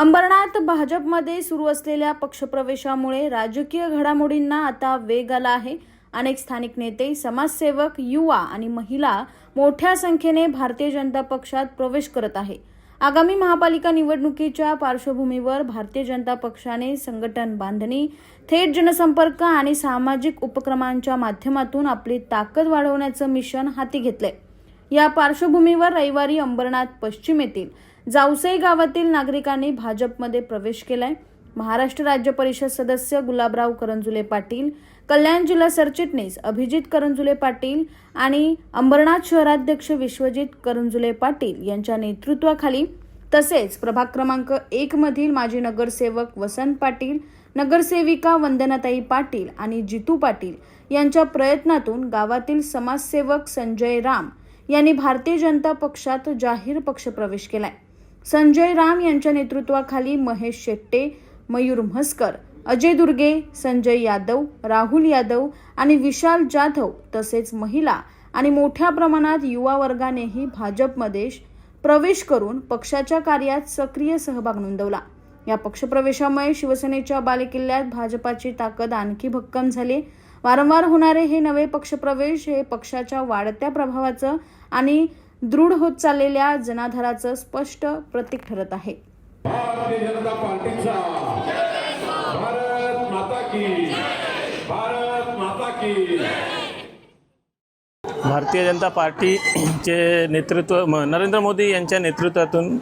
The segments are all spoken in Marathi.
अंबरनाथ भाजपमध्ये सुरू असलेल्या पक्षप्रवेशामुळे राजकीय घडामोडींना आता वेग आला आहे. अनेक स्थानिक नेते समाजसेवक युवा आणि महिला मोठ्या संख्येने भारतीय जनता पक्षात प्रवेश करत आहे. आगामी महापालिका निवडणुकीच्या पार्श्वभूमीवर भारतीय जनता पक्षाने संघटन बांधणी थेट जनसंपर्क आणि सामाजिक उपक्रमांच्या माध्यमातून आपली ताकद वाढवण्याचं मिशन हाती घेतलंय. या पार्श्वभूमीवर रविवारी अंबरनाथ पश्चिम येथील जावसई गावातील नागरिकांनी भाजपमध्ये प्रवेश केलाय. महाराष्ट्र राज्य परिषद सदस्य गुलाबराव करंजुले पाटील कल्याण जिल्हा सरचिटणीस अभिजित करंजुले पाटील आणि अंबरनाथ शहराध्यक्ष विश्वजित करंजुले पाटील यांच्या नेतृत्वाखाली तसेच प्रभाग क्रमांक एक मधील माजी नगरसेवक वसंत पाटील नगरसेविका वंदनाताई पाटील आणि जितू पाटील यांच्या प्रयत्नातून गावातील समाजसेवक संजय राम यांनी भारतीय जनता पक्षात जाहीर पक्षप्रवेश केलाय. संजय राम यांच्या नेतृत्वाखाली महेश शेट्टे मयूर म्हस्कर अजय दुर्गे संजय यादव राहुल यादव आणि विशाल जाधव तसेच महिला आणि मोठ्या प्रमाणात युवा वर्गानेही भाजपमध्ये प्रवेश करून पक्षाच्या कार्यात सक्रिय सहभाग नोंदवला. या पक्षप्रवेशामुळे शिवसेनेच्या बालेकिल्ल्यात भाजपाची ताकद आणखी भक्कम झाली वारंवार होणारे हे नवे पक्षप्रवेश हे पक्षाच्या वाढत्या प्रभावाचं आणि दृढ होत चाललेल्या जनाधाराचं स्पष्ट प्रतीक ठरत आहे. भारतीय जनता पार्टीचा भारत माता की भारत माता की. भारतीय जनता पार्टीचे नेतृत्व म- नरेंद्र मोदी यांच्या नेतृत्वातून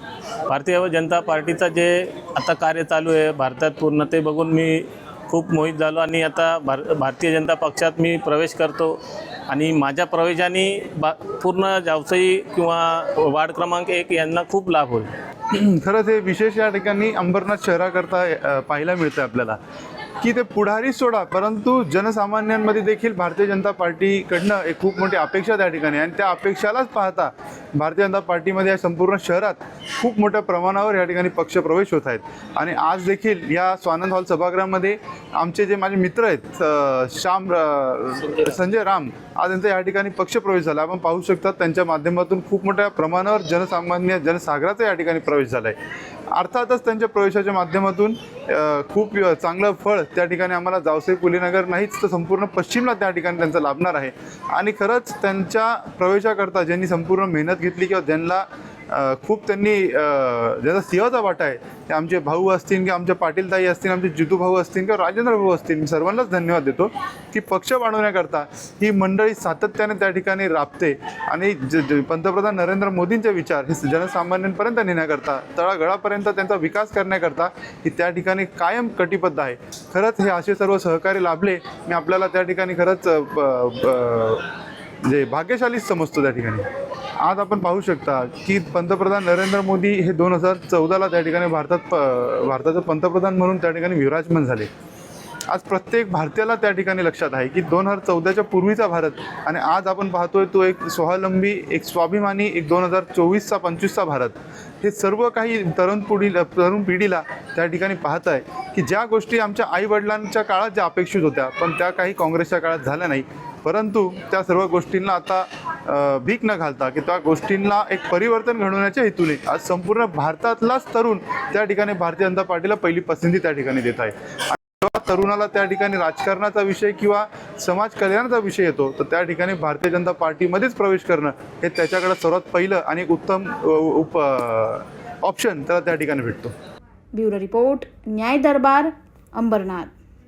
भारतीय जनता पार्टीचं जे आता कार्य चालू आहे भारतात पूर्ण ते बघून मी खूप मोहित झालो आणि आता भार भारतीय जनता पक्षात मी प्रवेश करतो. आणि माझ्या प्रवेशाने बा पूर्ण जावसई किंवा वार्ड क्रमांक एक यांना खूप लाभ होईल. खरंच हे विशेष या ठिकाणी अंबरनाथ शहराकरता पाहायला मिळतं आपल्याला. की ते पुढारी सोडा परंतु जनसामान्यांमध्ये देखील भारतीय जनता पार्टीकडनं एक खूप मोठी अपेक्षा त्या ठिकाणी आणि त्या अपेक्षालाच पाहता भारतीय जनता पार्टीमध्ये या संपूर्ण शहरात खूप मोठ्या प्रमाणावर या ठिकाणी पक्षप्रवेश होत आहेत. आणि आज देखील या स्वानंद हॉल सभागृहामध्ये आमचे जे माझे मित्र आहेत श्याम संजय राम आज यांचा या ठिकाणी पक्षप्रवेश झाला. आपण पाहू शकता त्यांच्या माध्यमातून खूप मोठ्या प्रमाणावर जनसामान्य जनसागराचा या ठिकाणी प्रवेश झाला आहे अर्थातच त्यांच्या प्रवेशाच्या माध्यमातून खूप चांगलं फळ त्या ठिकाणी आम्हाला जावसे कुलीनगर नाहीच तर संपूर्ण पश्चिमला त्या ठिकाणी त्यांचं लाभणार आहे. आणि खरंच त्यांच्या प्रवेशाकरता ज्यांनी संपूर्ण मेहनत घेतली किंवा ज्यांना खूप त्यांनी ज्याचा सिंहाचा वाटा आहे ते आमचे भाऊ असतील किंवा आमच्या पाटीलताई असतील आमचे जितू भाऊ असतील किंवा राजेंद्र भाऊ असतील मी सर्वांनाच धन्यवाद देतो की पक्ष वाढवण्याकरता ही मंडळी सातत्याने त्या ठिकाणी राबते. आणि ज- पंतप्रधान नरेंद्र मोदींचे विचार हे जनसामान्यांपर्यंत नेण्याकरता तळागळापर्यंत त्यांचा विकास करण्याकरता ही त्या ठिकाणी कायम कटिबद्ध आहे. खरंच हे असे सर्व सहकारी लाभले मी आपल्याला त्या ठिकाणी खरंच जे भाग्यशालीच समजतो त्या ठिकाणी. आज आपण पाहू शकता की पंतप्रधान नरेंद्र मोदी हे दोन हजार चौदाला त्या ठिकाणी भारतात प भारताचं पंतप्रधान म्हणून त्या ठिकाणी विराजमान झाले. आज प्रत्येक भारतीयाला त्या ठिकाणी लक्षात आहे की दोन हजार चौदाच्या पूर्वीचा भारत आणि आज आपण पाहतोय तो एक स्वावलंबी एक स्वाभिमानी एक दोन हजार चोवीसचा पंचवीसचा भारत. हे सर्व काही तरुण पिढीला तरुण पिढीला त्या ठिकाणी पाहत आहे की ज्या गोष्टी आमच्या आईवडिलांच्या काळात ज्या अपेक्षित होत्या पण त्या काही काँग्रेसच्या काळात झाल्या नाही. परंतु त्या सर्व गोष्टींना आता भीक न घालता की त्या गोष्टींना एक परिवर्तन घडवण्याच्या हेतूने आज संपूर्ण भारतातलाच तरुण त्या ठिकाणी भारतीय जनता पार्टीला पहिली पसंती त्या ठिकाणी देत आहे. आणि तरुणाला त्या ठिकाणी राजकारणाचा विषय किंवा समाज कल्याणाचा विषय येतो तर त्या ठिकाणी भारतीय जनता पार्टीमध्येच प्रवेश करणं हे त्याच्याकडे सर्वात पहिलं आणि एक उत्तम उप ऑप्शन त्याला त्या ठिकाणी भेटतो. ब्युरो रिपोर्ट न्याय दरबार अंबरनाथ.